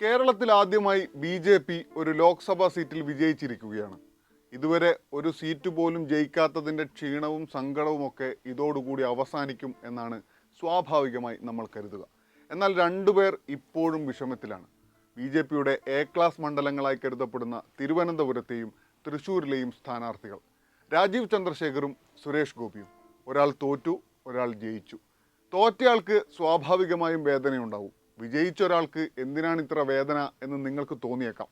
കേരളത്തിൽ ആദ്യമായി B J P ഒരു ലോക്സഭാ സീറ്റിൽ വിജയിച്ചിരിക്കുകയാണ്. ഇതുവരെ ഒരു സീറ്റ് പോലും ജയിക്കാത്തതിന്റെ ക്ഷീണവും സങ്കടവും ഒക്കെ ഇതോടുകൂടി അവസാനിക്കും എന്നാണ് സ്വാഭാവികമായി നമ്മൾ കരുതുക. എന്നാൽ രണ്ടുപേർ ഇപ്പോഴും വിഷമത്തിലാണ്. ബി ജെ പിയുടെ എ ക്ലാസ് മണ്ഡലങ്ങളായി കരുതപ്പെടുന്ന തിരുവനന്തപുരത്തെയും തൃശ്ശൂരിലെയും സ്ഥാനാർത്ഥികൾ. രാജീവ് ചന്ദ്രശേഖറും സുരേഷ് ഗോപിയും. ഒരാൾ തോറ്റു ഒരാൾ ജയിച്ചു. തോറ്റയാൾക്ക് സ്വാഭാവികമായും വേദനയുണ്ടാവും. വിജയിച്ച ഒരാൾക്ക് എന്തിനാണ് ഇത്ര വേദന എന്ന് നിങ്ങൾക്ക് തോന്നിയേക്കാം.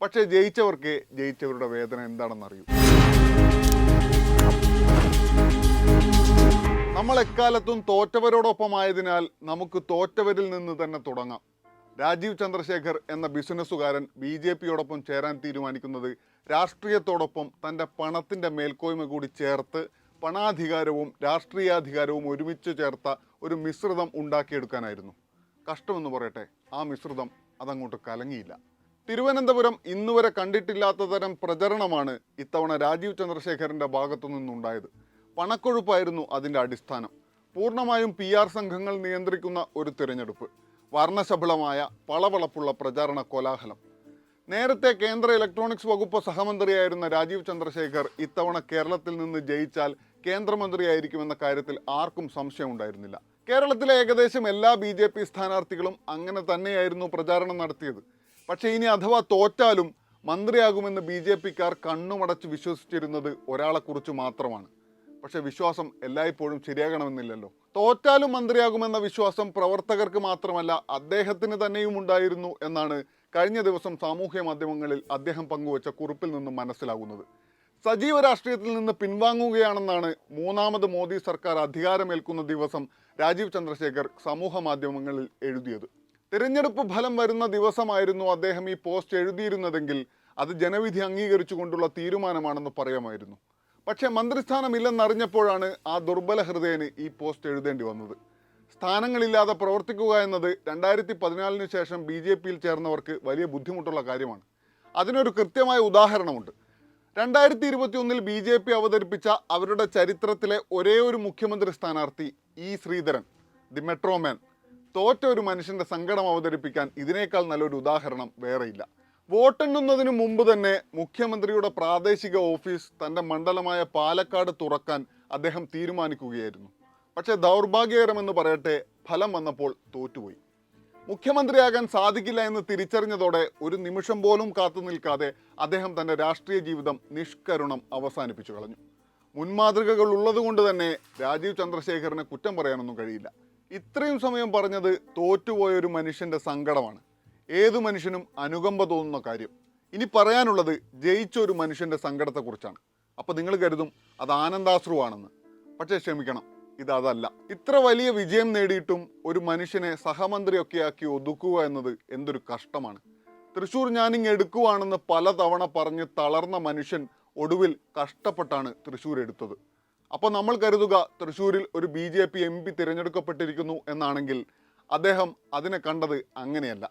പക്ഷേ ജയിച്ചവർക്ക് ജയിച്ചവരുടെ വേദന എന്താണെന്ന് അറിയൂ. നമ്മൾ എക്കാലത്തും തോറ്റവരോടൊപ്പമായതിനാൽ നമുക്ക് തോറ്റവരിൽ നിന്ന് തന്നെ തുടങ്ങാം. രാജീവ് ചന്ദ്രശേഖർ എന്ന ബിസിനസ്സുകാരൻ ബി ജെ പിയോടൊപ്പം ചേരാൻ തീരുമാനിക്കുന്നത് രാഷ്ട്രീയത്തോടൊപ്പം തന്റെ പണത്തിന്റെ മേൽക്കോയ്മ കൂടി ചേർത്ത് പണാധികാരവും രാഷ്ട്രീയാധികാരവും ഒരുമിച്ച് ചേർത്ത ഒരു മിശ്രിതം ഉണ്ടാക്കിയെടുക്കാനായിരുന്നു. കഷ്ടമെന്ന് പറയട്ടെ ആ മിശ്രിതം അതങ്ങോട്ട് കലങ്ങിയില്ല. തിരുവനന്തപുരം ഇന്നുവരെ കണ്ടിട്ടില്ലാത്ത തരം പ്രചരണമാണ് ഇത്തവണ രാജീവ് ചന്ദ്രശേഖരന്റെ ഭാഗത്തു നിന്നുണ്ടായത്. പണക്കൊഴുപ്പായിരുന്നു അതിന്റെ അടിസ്ഥാനം. പൂർണമായും പി ആർ സംഘങ്ങൾ നിയന്ത്രിക്കുന്ന ഒരു തിരഞ്ഞെടുപ്പ്. വർണശബളമായ പളവളപ്പുള്ള പ്രചാരണ കോലാഹലം. നേരത്തെ കേന്ദ്ര ഇലക്ട്രോണിക്സ് വകുപ്പ് സഹമന്ത്രിയായിരുന്ന രാജീവ് ചന്ദ്രശേഖർ ഇത്തവണ കേരളത്തിൽ നിന്ന് ജയിച്ചാൽ കേന്ദ്രമന്ത്രിയായിരിക്കുമെന്ന കാര്യത്തിൽ ആർക്കും സംശയമുണ്ടായിരുന്നില്ല. കേരളത്തിലെ ഏകദേശം എല്ലാ ബി ജെ പി സ്ഥാനാർത്ഥികളും അങ്ങനെ തന്നെയായിരുന്നു പ്രചാരണം നടത്തിയത്. പക്ഷേ ഇനി അഥവാ തോറ്റാലും മന്ത്രിയാകുമെന്ന് ബി ജെ പിക്കാർ കണ്ണുമടച്ച് വിശ്വസിച്ചിരുന്നത് ഒരാളെക്കുറിച്ച് മാത്രമാണ്. പക്ഷെ വിശ്വാസം എല്ലായ്പ്പോഴും ശരിയാകണമെന്നില്ലല്ലോ. തോറ്റാലും മന്ത്രിയാകുമെന്ന വിശ്വാസം പ്രവർത്തകർക്ക് മാത്രമല്ല അദ്ദേഹത്തിന് തന്നെയും ഉണ്ടായിരുന്നു എന്നാണ് കഴിഞ്ഞ ദിവസം സാമൂഹ്യ മാധ്യമങ്ങളിൽ അദ്ദേഹം പങ്കുവച്ച കുറിപ്പിൽ നിന്നും മനസ്സിലാകുന്നത്. സജീവ രാഷ്ട്രീയത്തിൽ നിന്ന് പിൻവാങ്ങുകയാണെന്നാണ് മൂന്നാമത് മോദി സർക്കാർ അധികാരമേൽക്കുന്ന ദിവസം രാജീവ് ചന്ദ്രശേഖർ സമൂഹ മാധ്യമങ്ങളിൽ എഴുതിയത്. തിരഞ്ഞെടുപ്പ് ഫലം വരുന്ന ദിവസമായിരുന്നു അദ്ദേഹം ഈ പോസ്റ്റ് എഴുതിയിരുന്നതെങ്കിൽ അത് ജനവിധി അംഗീകരിച്ചുകൊണ്ടുള്ള തീരുമാനമാണെന്ന് പറയാമായിരുന്നു. പക്ഷേ മന്ത്രിസ്ഥാനമില്ലെന്നറിഞ്ഞപ്പോഴാണ് ആ ദുർബല ഹൃദയന് ഈ പോസ്റ്റ് എഴുതേണ്ടി വന്നത്. സ്ഥാനങ്ങളില്ലാതെ പ്രവർത്തിക്കുക എന്നത് രണ്ടായിരത്തി പതിനാലിന് ശേഷം ബി ജെ പിയിൽ ചേർന്നവർക്ക് വലിയ ബുദ്ധിമുട്ടുള്ള കാര്യമാണ്. അതിനൊരു കൃത്യമായ ഉദാഹരണമുണ്ട്. രണ്ടായിരത്തി ഇരുപത്തി ഒന്നിൽ ബി ജെ പി അവതരിപ്പിച്ച അവരുടെ ചരിത്രത്തിലെ ഒരേ ഒരു മുഖ്യമന്ത്രി സ്ഥാനാർത്ഥി ഇ ശ്രീധരൻ ദി മെട്രോമാൻ തോറ്റ ഒരു മനുഷ്യന്റെ സങ്കടം അവതരിപ്പിക്കാൻ ഇതിനേക്കാൾ നല്ലൊരു ഉദാഹരണം വേറെയില്ല. വോട്ടെണ്ണുന്നതിന് മുമ്പ് തന്നെ മുഖ്യമന്ത്രിയുടെ പ്രാദേശിക ഓഫീസ് തന്റെ മണ്ഡലമായ പാലക്കാട് തുറക്കാൻ അദ്ദേഹം തീരുമാനിക്കുകയായിരുന്നു. പക്ഷേ ദൗർഭാഗ്യകരമെന്ന് പറയട്ടെ ഫലം വന്നപ്പോൾ തോറ്റുപോയി. മുഖ്യമന്ത്രിയാകാൻ സാധിക്കില്ല എന്ന് തിരിച്ചറിഞ്ഞതോടെ ഒരു നിമിഷം പോലും കാത്തു നിൽക്കാതെ അദ്ദേഹം തന്റെ രാഷ്ട്രീയ ജീവിതം നിഷ്കരുണം അവസാനിപ്പിച്ചു കളഞ്ഞു. മുൻമാതൃകകൾ ഉള്ളതുകൊണ്ട് തന്നെ രാജീവ് ചന്ദ്രശേഖറിനെ കുറ്റം പറയാനൊന്നും കഴിയില്ല. ഇത്രയും സമയം പറഞ്ഞത് തോറ്റുപോയ ഒരു മനുഷ്യന്റെ സങ്കടമാണ്. ഏതു മനുഷ്യനും അനുകമ്പ തോന്നുന്ന കാര്യം. ഇനി പറയാനുള്ളത് ജയിച്ച ഒരു മനുഷ്യന്റെ സങ്കടത്തെക്കുറിച്ചാണ്. അപ്പോൾ നിങ്ങൾ കരുതും അത് ആനന്ദാശ്രുവാണെന്ന്. പക്ഷേ ക്ഷമിക്കണം ഇത് അതല്ല ഇത്ര വലിയ വിജയം നേടിയിട്ടും ഒരു മനുഷ്യനെ സഹമന്ത്രിയൊക്കെയാക്കി ഒതുക്കുക എന്നത് എന്തൊരു കഷ്ടമാണ്. തൃശൂർ ഞാനിങ് എടുക്കുവാണെന്ന് പലതവണ പറഞ്ഞ് തളർന്ന മനുഷ്യൻ ഒടുവിൽ കഷ്ടപ്പെട്ടാണ് തൃശ്ശൂർ എടുത്തത്. അപ്പോൾ നമ്മൾ കരുതുക തൃശൂരിൽ ഒരു B J P M P തിരഞ്ഞെടുക്കപ്പെട്ടിരിക്കുന്നു എന്നാണെങ്കിൽ അദ്ദേഹം അതിനെ കണ്ടത് അങ്ങനെയല്ല.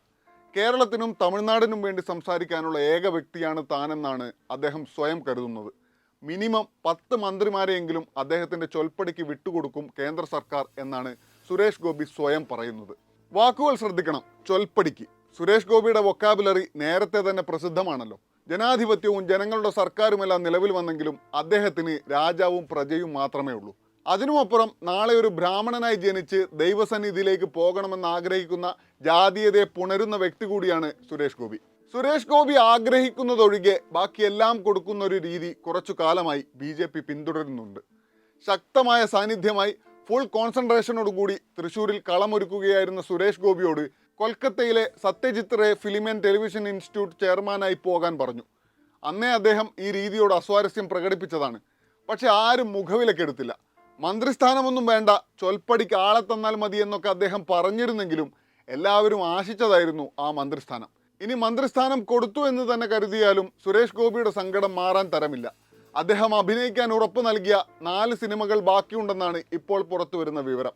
കേരളത്തിനും തമിഴ്നാടിനും വേണ്ടി സംസാരിക്കാനുള്ള ഏക വ്യക്തിയാണ് താനെന്നാണ് അദ്ദേഹം സ്വയം കരുതുന്നത്. മിനിമം പത്ത് മന്ത്രിമാരെയെങ്കിലും അദ്ദേഹത്തിന്റെ ചൊൽപ്പടിക്ക് വിട്ടുകൊടുക്കും കേന്ദ്ര സർക്കാർ എന്നാണ് സുരേഷ് ഗോപി സ്വയം പറയുന്നത്. വാക്കുകൾ ശ്രദ്ധിക്കണം. ചൊൽപ്പടിക്ക്. സുരേഷ് ഗോപിയുടെ വൊക്കാബുലറി നേരത്തെ തന്നെ പ്രസിദ്ധമാണല്ലോ. ജനാധിപത്യവും ജനങ്ങളുടെ സർക്കാരുമെല്ലാം നിലവിൽ വന്നെങ്കിലും അദ്ദേഹത്തിന് രാജാവും പ്രജയും മാത്രമേ ഉള്ളൂ. അതിനുമപ്പുറം നാളെ ഒരു ബ്രാഹ്മണനായി ജനിച്ച് ദൈവസന്നിധിയിലേക്ക് പോകണമെന്ന് ആഗ്രഹിക്കുന്ന ജാതീയതയെ പുണരുന്ന വ്യക്തി കൂടിയാണ് സുരേഷ് ഗോപി. സുരേഷ് ഗോപി ആഗ്രഹിക്കുന്നതൊഴികെ ബാക്കിയെല്ലാം കൊടുക്കുന്ന ഒരു രീതി കുറച്ചു കാലമായി ബി ജെ പി പിന്തുടരുന്നുണ്ട്. ശക്തമായ സാന്നിധ്യമായി ഫുൾ കോൺസെൻട്രേഷനോടുകൂടി തൃശൂരിൽ കളമൊരുക്കുകയായിരുന്ന സുരേഷ് ഗോപിയോട് കൊൽക്കത്തയിലെ Satyajit Ray film and television institute ചെയർമാനായി പോകാൻ പറഞ്ഞു. അന്നേ അദ്ദേഹം ഈ രീതിയോട് അസ്വാരസ്യം പ്രകടിപ്പിച്ചതാണ്. പക്ഷെ ആരും മുഖവിലക്കെടുത്തില്ല മന്ത്രിസ്ഥാനമൊന്നും വേണ്ട ചൊൽപ്പടിക്ക് ആളെ തന്നാൽ മതി എന്നൊക്കെ അദ്ദേഹം പറഞ്ഞിരുന്നെങ്കിലും എല്ലാവരും ആശിച്ചതായിരുന്നു ആ മന്ത്രിസ്ഥാനം. ഇനി മന്ത്രിസ്ഥാനം കൊടുത്തു എന്ന് തന്നെ കരുതിയാലും സുരേഷ് ഗോപിയുടെ സങ്കടം മാറാൻ തരമില്ല. അദ്ദേഹം അഭിനയിക്കാൻ ഉറപ്പ് നൽകിയ നാല് സിനിമകൾ ബാക്കിയുണ്ടെന്നാണ് ഇപ്പോൾ പുറത്തു വരുന്ന വിവരം.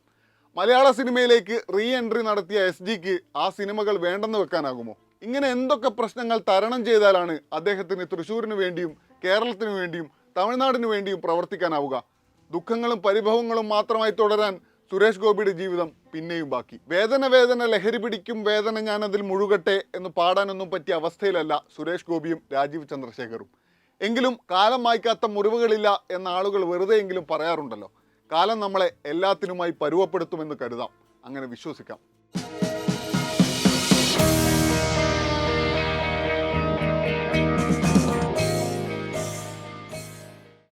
മലയാള സിനിമയിലേക്ക് റീ എൻട്രി നടത്തിയ എസ് ജിക്ക് ആ സിനിമകൾ വേണ്ടെന്ന് വെക്കാനാകുമോ? ഇങ്ങനെ എന്തൊക്കെ പ്രശ്നങ്ങൾ തരണം ചെയ്താലാണ് അദ്ദേഹത്തിന് തൃശ്ശൂരിന് വേണ്ടിയും കേരളത്തിന് വേണ്ടിയും തമിഴ്നാടിനു വേണ്ടിയും പ്രവർത്തിക്കാനാവുക? ദുഃഖങ്ങളും പരിഭവങ്ങളും മാത്രമായി തുടരാൻ സുരേഷ് ഗോപിയുടെ ജീവിതം പിന്നെയും ബാക്കി. വേദന വേദന ലഹരി പിടിക്കും വേദന ഞാൻ അതിൽ മുഴുകട്ടെ എന്ന് പാടാനൊന്നും പറ്റിയ അവസ്ഥയിലല്ല സുരേഷ് ഗോപിയും രാജീവ് ചന്ദ്രശേഖറും. എങ്കിലും കാലം മായ്ക്കാത്ത മുറിവുകളില്ല എന്ന ആളുകൾ വെറുതെയെങ്കിലും പറയാറുണ്ടല്ലോ. കാലം നമ്മളെ എല്ലാത്തിനുമായി പരുവപ്പെടുത്തുമെന്ന് കരുതാം. അങ്ങനെ വിശ്വസിക്കാം.